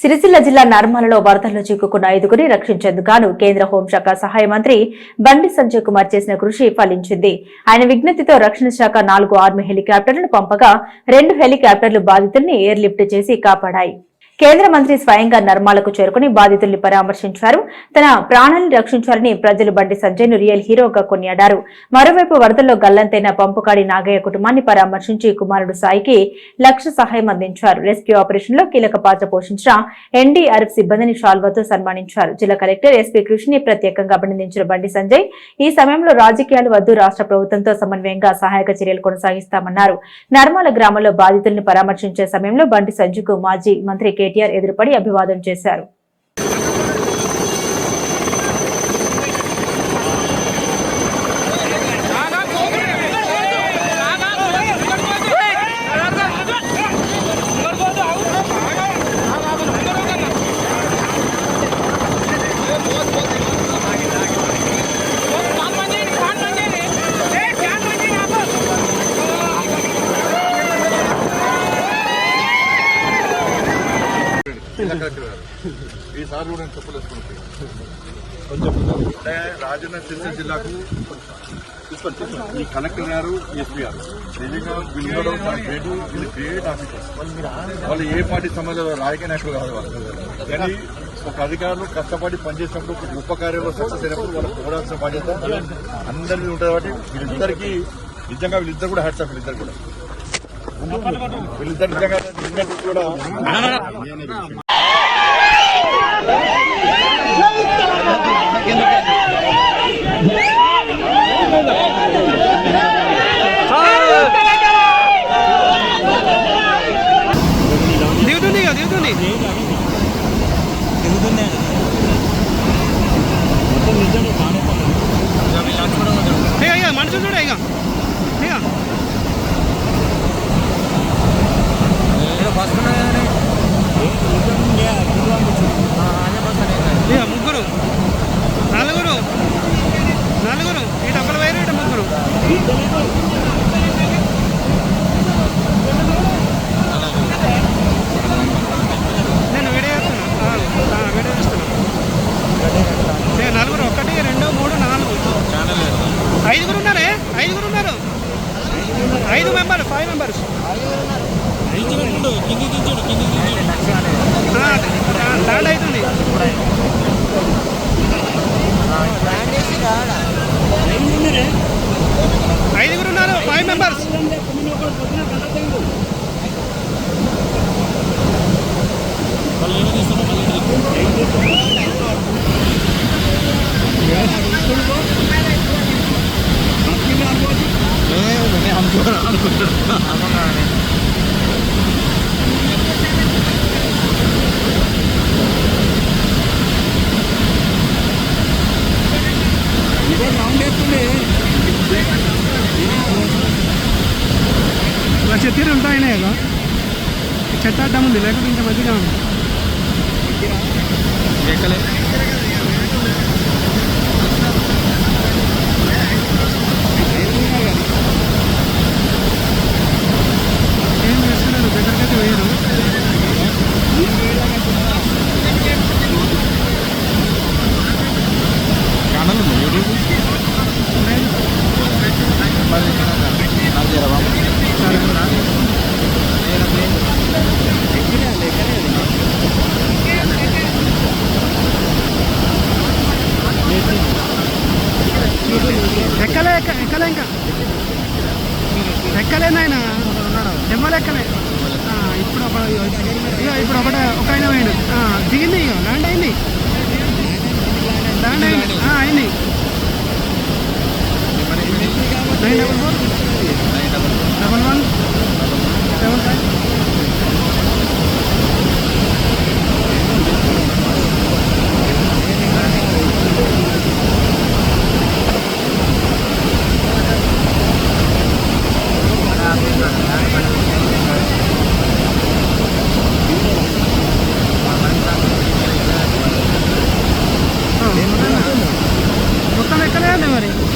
సిరిసిల్ల జిల్లా నర్మలలో వరదల్లో చిక్కుకున్న ఐదుగురిని రక్షించేందుకు గాను కేంద్ర హోంశాఖ సహాయ మంత్రి బండి సంజయ్ కుమార్ చేసిన కృషి ఫలించింది. ఆయన విజ్ఞప్తితో రక్షణ శాఖ నాలుగు ఆర్మీ హెలికాప్టర్లను పంపగా రెండు హెలికాప్టర్లు బాధితుల్ని ఎయిర్లిఫ్ట్ చేసి కాపాడాయి. కేంద్ర మంత్రి స్వయంగా నర్మాలకు చేరుకుని బాధితుల్ని పరామర్శించారు. తన ప్రాణాలను రక్షించాలని ప్రజలు బండి సంజయ్ను రియల్ హీరోగా కొనియాడారు. మరోవైపు వరదల్లో గల్లంతైన పంపుకాడి నాగయ్య కుటుంబాన్ని పరామర్శించి కుమారుడు సాయికి లక్ష సహాయం అందించారు. రెస్క్యూ ఆపరేషన్లో కీలక పాత్ర పోషించిన ఎన్డీఆర్ఎఫ్ సిబ్బందిని షాల్వాతో సన్మానించారు. జిల్లా కలెక్టర్ ఎస్పీ కృషిని ప్రత్యేకంగా అభినందించిన బండి సంజయ్ ఈ సమయంలో రాజకీయాలు వద్దు రాష్ట్ర ప్రభుత్వంతో సమన్వయంగా సహాయక చర్యలు కొనసాగిస్తామన్నారు. నర్మాల గ్రామంలో బాధితుల్ని పరామర్శించే సమయంలో బండి సంజయ్కు మాజీ మంత్రి కేటీఆర్ ఎదురుపడి అభివాదం చేశారు కూడా నేను చెప్పలేసుకుంటాను అంటే రాజన్న సిరిసిల్ల జిల్లాకు ఈ కలెక్టర్ గారు ఎస్పీ గారు. నిజంగా వీళ్ళు గ్రేట్ వీళ్ళు గ్రేట్ ఆఫీసర్స్ వాళ్ళు ఏ పార్టీ సంబంధం రాజకీయ నాయకులు కాదు వాళ్ళు కానీ ఒక అధికారులు కష్టపడి పనిచేసినప్పుడు గొప్ప కార్యంలో సక్సెస్ అయినప్పుడు వాళ్ళకి పోరాల్సిన బాధ్యత అందరి మీద ఉంటుంది కాబట్టి వీళ్ళిద్దరికి నిజంగా వీళ్ళిద్దరు కూడా హ్యాట్స్ ఆఫ్ వీళ్ళిద్దరు కూడా. వీళ్ళిద్దరు నిజంగా నిజంగా కూడా haciendo que member five members land చెత్తీరు ఉంటాయనే కదా చెత్త అడ్డం ఉంది లేకపోతే ఇంకా మంచిగా ఉంది ఏం చేస్తున్నారు దగ్గరకైతే వేయరు ఎక్కలే ఎక్క- ఎక్కలే ఇంకా. ఎక్కలే నాయన. దెమ్మలు ఎక్కలే ఆ, ఇప్పుడు ఒక ఇప్పుడు ఒకటే ఒక ఆయన పోయిండు. దిగింది ఇక ల్యాండ్ అయింది. ల్యాండ్ అయింది. అయింది. నైన్ డబల్ ఫోర్ করে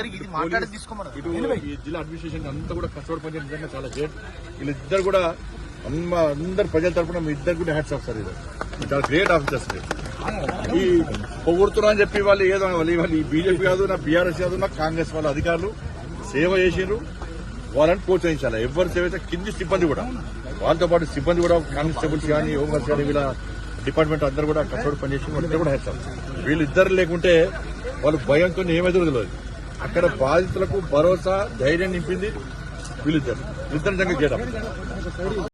అందరికి ఇది మాట్లాడి తీసుకోమన్నారు. ఇటు ఈ జిల్లా అడ్మినిస్ట్రేషన్ అంతా కూడా కష్టపడి పనిచేయడం నిజంగా చాలా గ్రేట్. వీళ్ళిద్దరు కూడా అందరు ప్రజల తరపున మీ ఇద్దరు కూడా హ్యాట్స్ ఆఫ్ సార్ ఇది. చాలా గ్రేట్ ఆఫీసర్స్. ఈ పొగుడుతున్నా అని చెప్పి వాళ్ళు ఏదో వాళ్ళు వాళ్ళు ఈ బీజేపీ కాదు నా బీఆర్ఎస్ కాదు నా కాంగ్రెస్ వాళ్ళ అధికారులు సేవ చేసిండ్రు. వాళ్ళని ప్రోత్సహించాలి. ఎవరు సేవ చేస్తే కింది సిబ్బంది కూడా. వాళ్ళతో పాటు సిబ్బంది కూడా కానిస్టేబుల్స్ కానీ హోంగార్డ్స్ కానీ వీళ్ళ డిపార్ట్మెంట్ అందరూ కూడా కష్టపడి పనిచేసి వాళ్ళిద్దరు కూడా హెచ్చాలి వీళ్ళిద్దరు లేకుంటే వాళ్ళు భయంతో ఏమైతే తెలియదు. అక్కడ బాధితులకు భరోసా ధైర్యం నింపింది వీళ్ళిద్దరు. వీళ్ళిద్దరు నిజంగా చేయడం